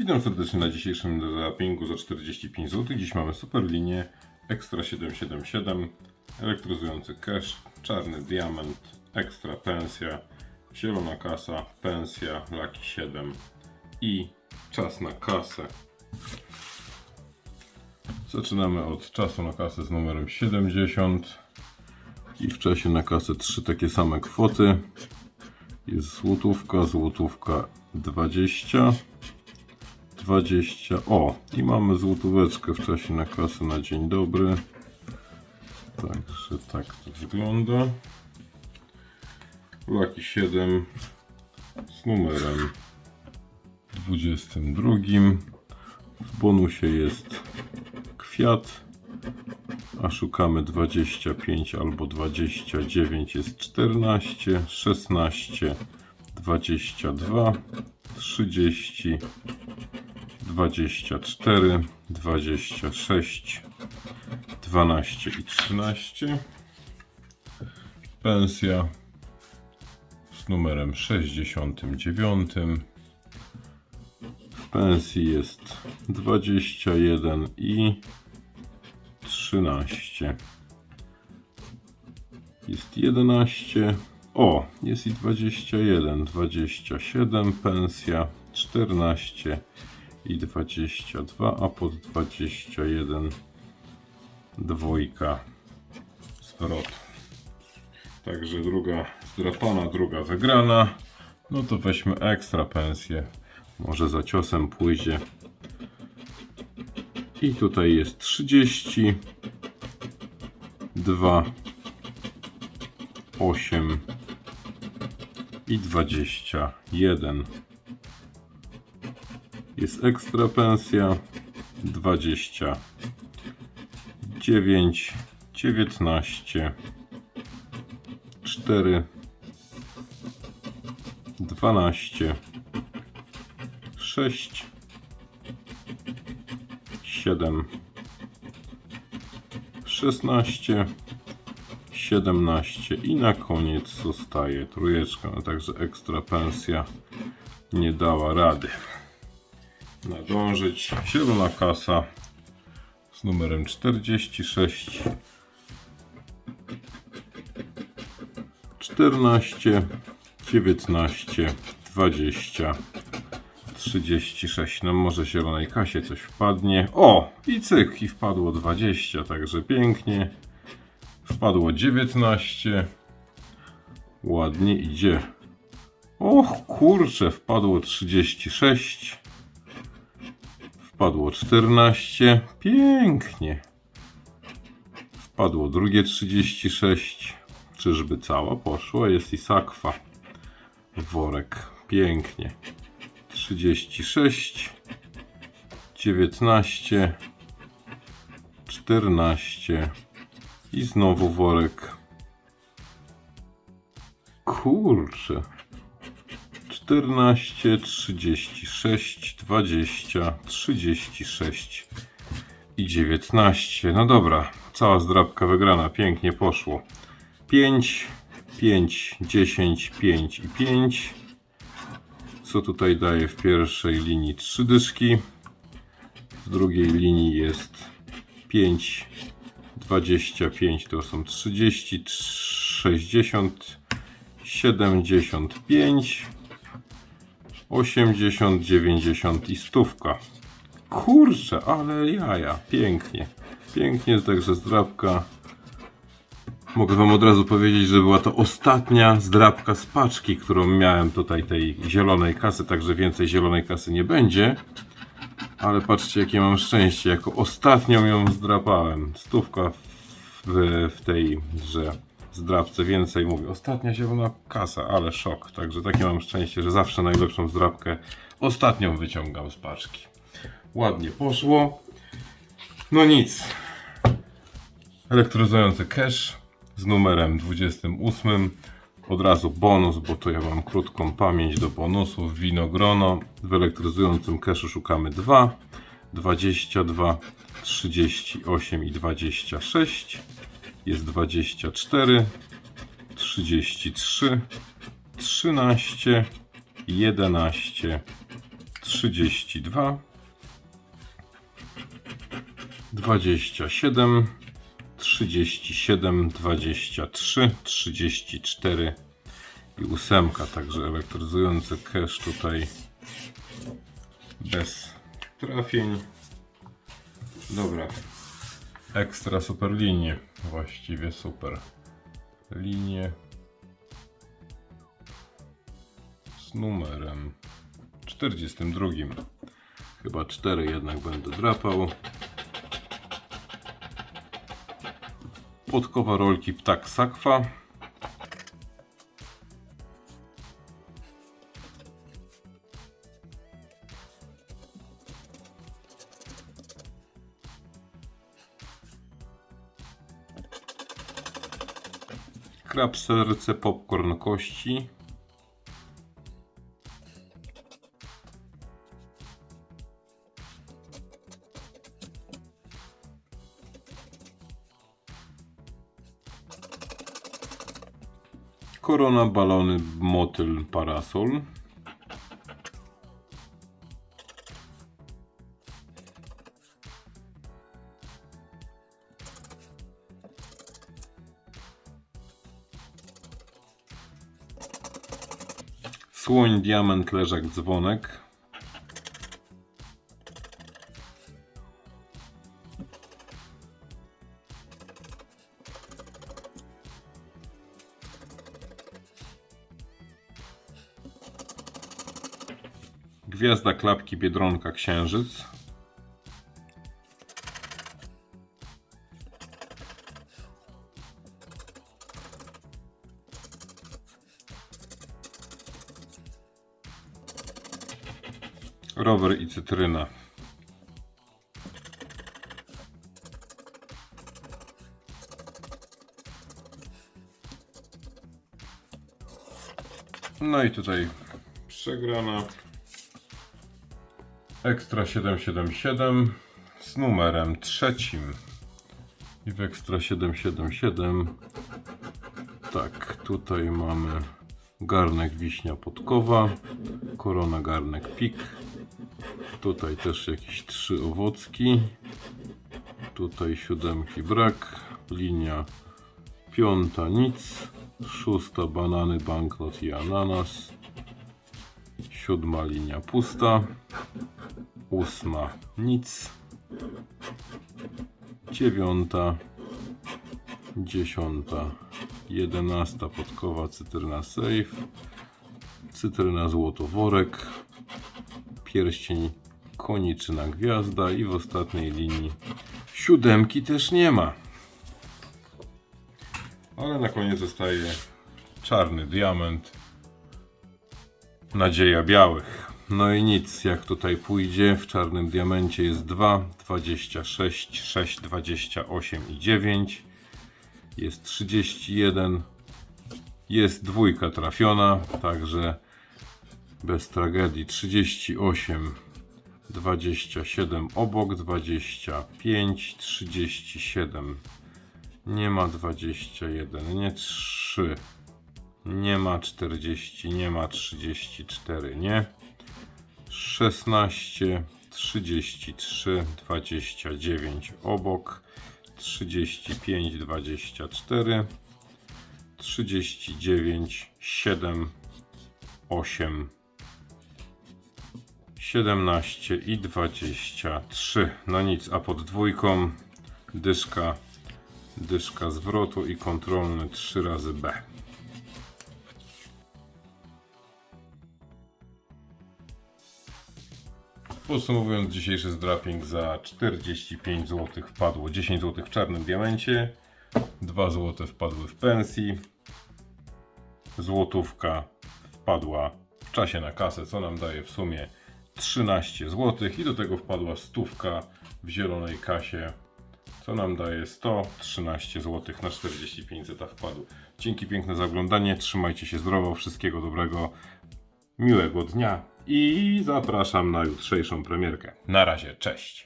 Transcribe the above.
Witam serdecznie na dzisiejszym zappingu za 45 zł. Dziś mamy super linię Extra 777, elektryzujący cash, czarny diament, ekstra pensja, zielona kasa, pensja, Lucky 7 i czas na kasę. Zaczynamy od czasu na kasę z numerem 70 i w czasie na kasę trzy takie same kwoty. Jest złotówka, złotówka 20. 20. O, i mamy złotóweczkę w czasie na kasę na dzień dobry. Także tak to wygląda. Lucky 7 z numerem 22. W bonusie jest kwiat, a szukamy 25 albo 29 jest 14, 16, 22, 30, 24, 26, 12 i 13. Pensja z numerem 69. W pensji jest 21 i 13. Jest 11. O, jest i 21, 27, pensja 14 i 22, a pod 21 dwójka zwrot. Także druga zdrapana, druga wygrana. No to weźmy ekstra pensję. Może za ciosem pójdzie. I tutaj jest 30, 2, 8 i 21. Jest ekstra pensja. 29, 19, 4, 12, 6, 7, 16, 17 i na koniec zostaje trójeczka, no także ekstra pensja nie dała rady nadążyć. Zielona kasa z numerem 46 14 19 20 36 no może zielonej kasie coś wpadnie. O i cyk i wpadło 20 także pięknie. Wpadło 19 ładnie idzie. Och kurczę wpadło 36 Wpadło 14. Pięknie. Wpadło drugie 36. Czyżby cała poszła? Jest i sakwa. Worek. Pięknie. 36. 19. 14. I znowu worek. Kurczę. 14, 36, 20, 36 i 19. No dobra, cała zdrabka wygrana, pięknie poszło. 5, 5, 10, 5 i 5. Co tutaj daje w pierwszej linii 3 dyszki. W drugiej linii jest 5, 25 to są 30, 60, 75. 80, 90 i stówka. Kurczę, ale jaja, pięknie. Pięknie, także zdrabka. Mogę wam od razu powiedzieć, że była to ostatnia zdrabka z paczki, którą miałem tutaj tej zielonej kasy, także więcej zielonej kasy nie będzie. Ale patrzcie jakie mam szczęście, jako ostatnią ją zdrapałem. Stówka w, w tej grze zdrabce więcej mówi. Ostatnia zielona kasa, ale szok. Także takie mam szczęście, że zawsze najlepszą zdrabkę ostatnią wyciągam z paczki. Ładnie poszło. No nic. Elektryzujący cash z numerem 28. Od razu bonus, bo to ja mam krótką pamięć do bonusów. Winogrono. W elektryzującym cashu szukamy 2, 22, 38 i 26 jest 24, 33, 13, 11, 32, 27, 37, 23, 34 i ósemka, także elektryzujący cache tutaj bez trafień. Dobra. Ekstra super linie. Właściwie super. Linie z numerem 42. Chyba 4 jednak będę drapał. Podkowa rolki ptak sakwa. Krab serce, popcorn kości. Korona, balony, motyl, parasol. Słoń, diament, leżak, dzwonek. Gwiazda, klapki, biedronka, księżyc. Rower i cytryna. No i tutaj przegrana. Ekstra 777 z numerem trzecim. I w Ekstra 777 tak, tutaj mamy garnek wiśnia podkowa, korona garnek pik. Tutaj też jakieś trzy owocki. Tutaj siódemki brak. Linia piąta nic. Szósta banany, banknot i ananas. Siódma linia pusta. Ósma nic. Dziewiąta. Dziesiąta. Jedenasta podkowa cytryna safe. Cytryna złotoworek. Pierścień koniczyna gwiazda i w ostatniej linii siódemki też nie ma. Ale na koniec zostaje czarny diament. Nadzieja białych. No i nic, jak tutaj pójdzie, w czarnym diamencie jest 2, 26, 6, 28 i 9. Jest 31. Jest dwójka trafiona, także bez tragedii 38 27 obok 25 37 nie ma 21 nie 3 nie ma 40 nie ma 34 nie? 16 33 29 obok 35 24 39 7 8 17 i 23. No nic, a pod dwójką dyszka, dyszka zwrotu i kontrolny 3 razy B. Podsumowując dzisiejszy zdraping za 45 zł wpadło 10 zł w czarnym diamencie, 2 zł wpadły w pensji, złotówka wpadła w czasie na kasę, co nam daje w sumie 13 zł i do tego wpadła stówka w zielonej kasie, co nam daje 113 zł na 45 zeta wpadł. Dzięki piękne za oglądanie, trzymajcie się zdrowo, wszystkiego dobrego, miłego dnia i zapraszam na jutrzejszą premierkę. Na razie, cześć!